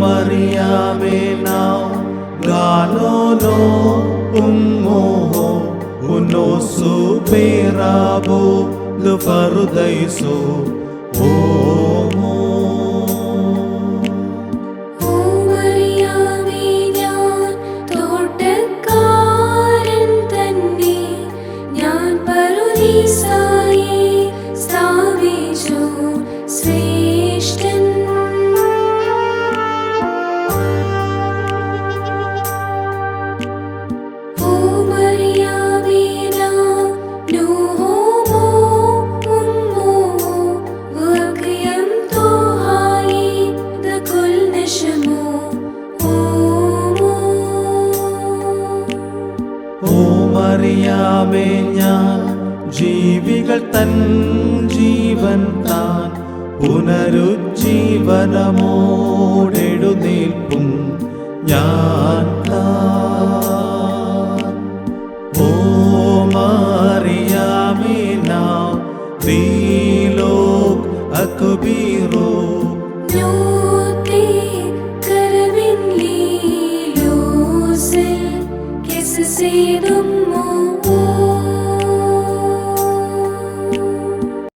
Mariame now Ganono Ummoho Uno superabo Lufarudaiso Omo ഓ മറിയാമേ ഞാൻ തോട്ടക്കാരൻ തന്നെ ഞാൻ പറുദീസായെ സ്ഥാപിച്ചു മറിയാമേ ഞാൻ. ജീവികൾ തൻ ജീവൻ താൻ. പുനരുജ്ജീവനമോടെഴുന്നേൽപ്പും ഞാൻ ഓ നാം. നീലോ അക്ബീറോ. ചെയ്തുമ്മു